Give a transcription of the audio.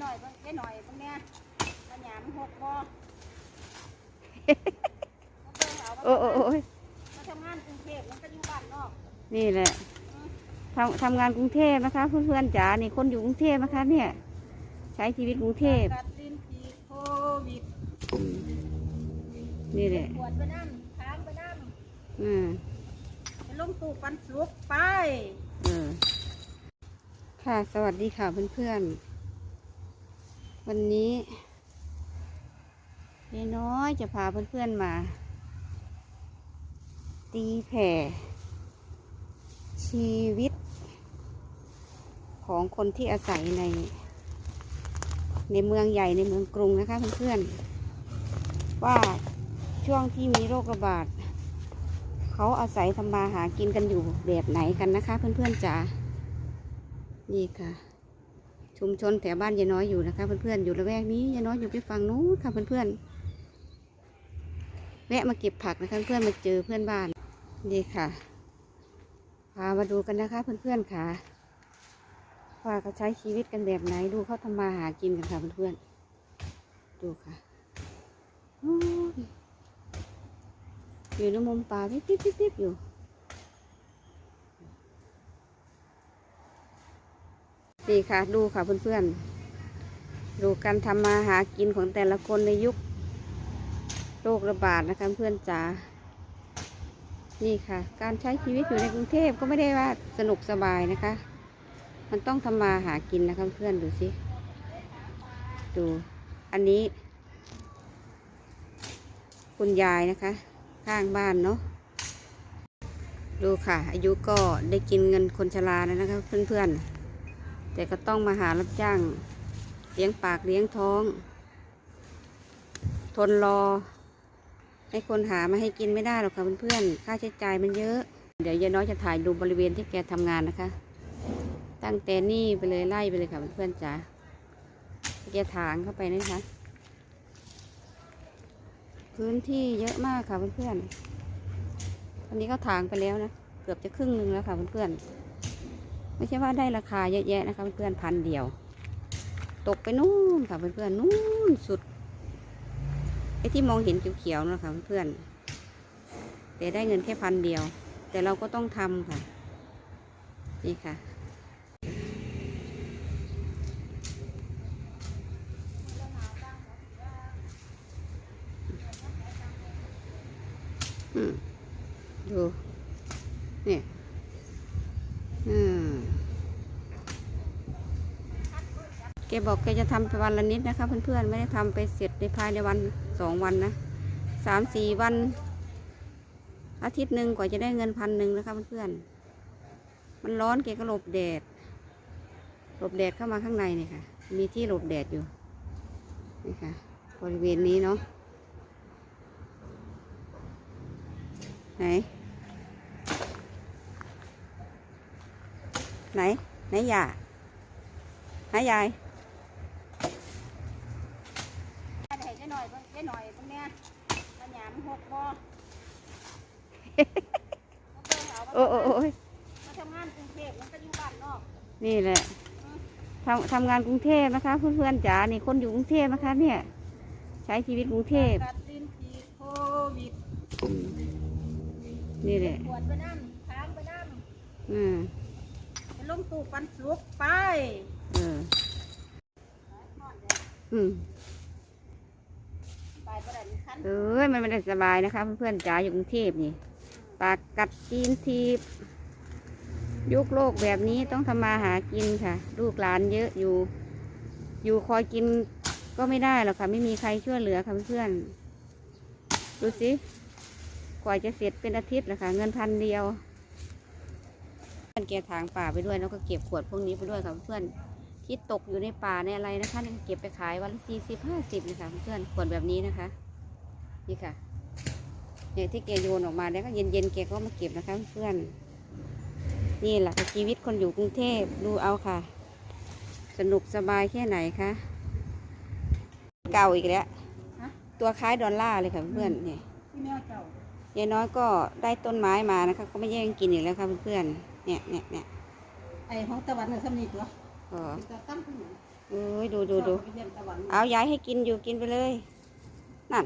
หน่อยเบิ่งได้หน่อยเบิ่งเนี่ยมันหยามหกบ่มาเบิ่งเอาโอ้โอ้โอ้ยมาทำงานกรุงเทพมันก็อยู่บ้านนอกนี่แหละทำทำงานกรุงเทพนะคะ เพื่อนๆจ๋านี่คนอยู่กรุงเทพนะคะ เนี่ย ใช้ชีวิตกรุงเทพกัดลิ้นปีโควิดอืมนี่แหละปวดไปนั่งค้างไปนั่งอืมไปลงตู้ปันสุกไป เออค่ะ สวัสดีค่ะเพื่อนๆ วันนี้ยายน้อยจะพาเพื่อนๆมา ตีแผ่ ชีวิต ของคนที่อาศัยใน ในเมืองใหญ่ในเมืองกรุงนะคะเพื่อนๆว่าช่วงที่มีโรคระบาด เขาอาศัยทำมาหากินกันอยู่แบบไหนกันนะคะ เพื่อนๆจ๋านี่ค่ะ ชุมชนแถวบ้านยายน้อยอยู่นะคะ เพื่อนๆอยู่ละแวกนี้ยายน้อยอยู่ไปฝั่งนู้นค่ะเพื่อนๆแวะมาเก็บผักนะคะเพื่อนมาเจอเพื่อนบ้านนี่ค่ะพามาดูกันนะคะ เพื่อนๆค่ะว่าเขาใช้ชีวิตกันแบบไหนดูเขาทำมาหากินกันค่ะเพื่อนๆดูค่ะอยู่ในมุมป่าปิ๊บปิ๊บปิ๊บปิ๊บอยู่ นี่ค่ะ ดูค่ะเพื่อนๆ ดูการทำมาหากินของแต่ละคนในยุคโรคระบาดนะคะเพื่อนจ๋า นี่ค่ะ การใช้ชีวิตอยู่ในกรุงเทพก็ไม่ได้ว่าสนุกสบายนะคะ มันต้องทำมาหากินนะคะเพื่อนดูสิ ดู อันนี้ คุณยายนะคะ ข้างบ้านเนาะ ดูค่ะ อายุก็ได้กินเงินคนชราแล้วนะคะเพื่อนๆ แต่ก็ต้องมาหารับจ้าง เลี้ยงปากเลี้ยงท้อง ทนรอ ให้คนหามาให้กินไม่ได้หรอกค่ะเพื่อนๆค่าใช้จ่ายมันเยอะ เดี๋ยวยายน้อยจะถ่ายดูบริเวณที่แกทำงานนะคะ ตั้งแต่นี่ไปเลยไล่ไปเลยค่ะเพื่อนๆจ๋าแกถางเข้าไปนะคะ พื้นที่เยอะมากค่ะเพื่อนๆอันนี้ก็ถางไปแล้วนะ เกือบจะครึ่งหนึ่งแล้วค่ะเพื่อนๆ ไม่ใช่ว่าได้ราคาเยอะแยะนะคะเพื่อนๆพันเดียว ตกไปนู่นค่ะเพื่อนๆนู่นสุดไอ้ที่มองเห็นเขียวๆนั่นแหะค่ะเพื่อนๆแต่ได้เงินแค่พันเดียว แต่เราก็ต้องทำค่ะ นี่ค่ะดูนี่อืม แกบอกแกจะทำไปวันละนิดนะคะ เพื่อนๆไม่ได้ทำไปเสร็จในภายในวันสองวันนะสามสี่วัน อาทิตย์หนึ่งกว่าจะได้เงินพันหนึ่งนะคะเพื่อนๆมันร้อนแกก็หลบแดดหลบแดดเข้ามาข้างในเนี่ยค่ะ มีที่หลบแดดอยู่นี่ค่ะบริเวณนี้เนาะไหน ไหน ไหนยาไหนยาย ได้ได้หน่ อยเบิ่งได้หน่อยเบิ่งเนี่ยมันหยามหกบ่มาเบิ่งเอาโอ้โอ้โอ้ยมาทำงานกรุงเทพมันก็อยู่บ้านนอกนี่แหละทำทำงานกรุงเทพนะคะ เพื่อนๆจ๋านี่คนอยู่กรุงเทพนะคะ เนี่ย ใช้ชีวิตกรุงเทพกัดลิ้นปีโควิดอืมนี่แหละปวดไปนั่งค้างไปนั่งอืมไปลงตู้ปันสุกไป เออ อืมไปประ เอ้ยมันไม่ได้สบายนะคะ เพื่อนๆจ๋าอยู่กรุงเทพนี่ ปากกัดจีนทีบยุคโลกแบบนี้ต้องทำมาหากินค่ะ ลูกหลานเยอะอยู่ อยู่คอยกินก็ไม่ได้หรอกค่ะ ไม่มีใครช่วยเหลือค่ะเพื่อนๆดูสิกว่าจะเสร็จเป็นอาทิตย์นะคะเงินพันเดียวเพื่อนแกถางป่าไปด้วยแล้วก็เก็บขวดพวกนี้ไปด้วยค่ะเพื่อนที่ตกอยู่ในป่าในอะไรนะคะเก็บไปขายวันละสี่สิบห้าสิบเลยค่ะเพื่อนขวดแบบนี้นะคะ นี่ค่ะเนี่ยที่แกโยนออกมาแล้วก็เย็นๆแกก็มาเก็บนะคะเพื่อนนี่แหละค่ะชีวิตคนอยู่กรุงเทพดูเอาค่ะ สนุกสบายแค่ไหนคะเก่าอีกแล้วฮะตัวคล้ายดอลลาร์เลยค่ะเพื่อนๆเนี่ยที่แม่เจ้ายายน้อยก็ได้ต้นไม้มานะคะ ก็ไม่แย่งกินอีกแล้วค่ะเพื่อนๆเนี่ยเนี่ยเนี่ยไอ้ของตะวันน่ะซ้ำนี่ตัวก็จะตั้งขึ้นมาเอ้ยดูดูดูเฮ็ดตะวันเอายายให้กินอยู่กินไปเลยนั่น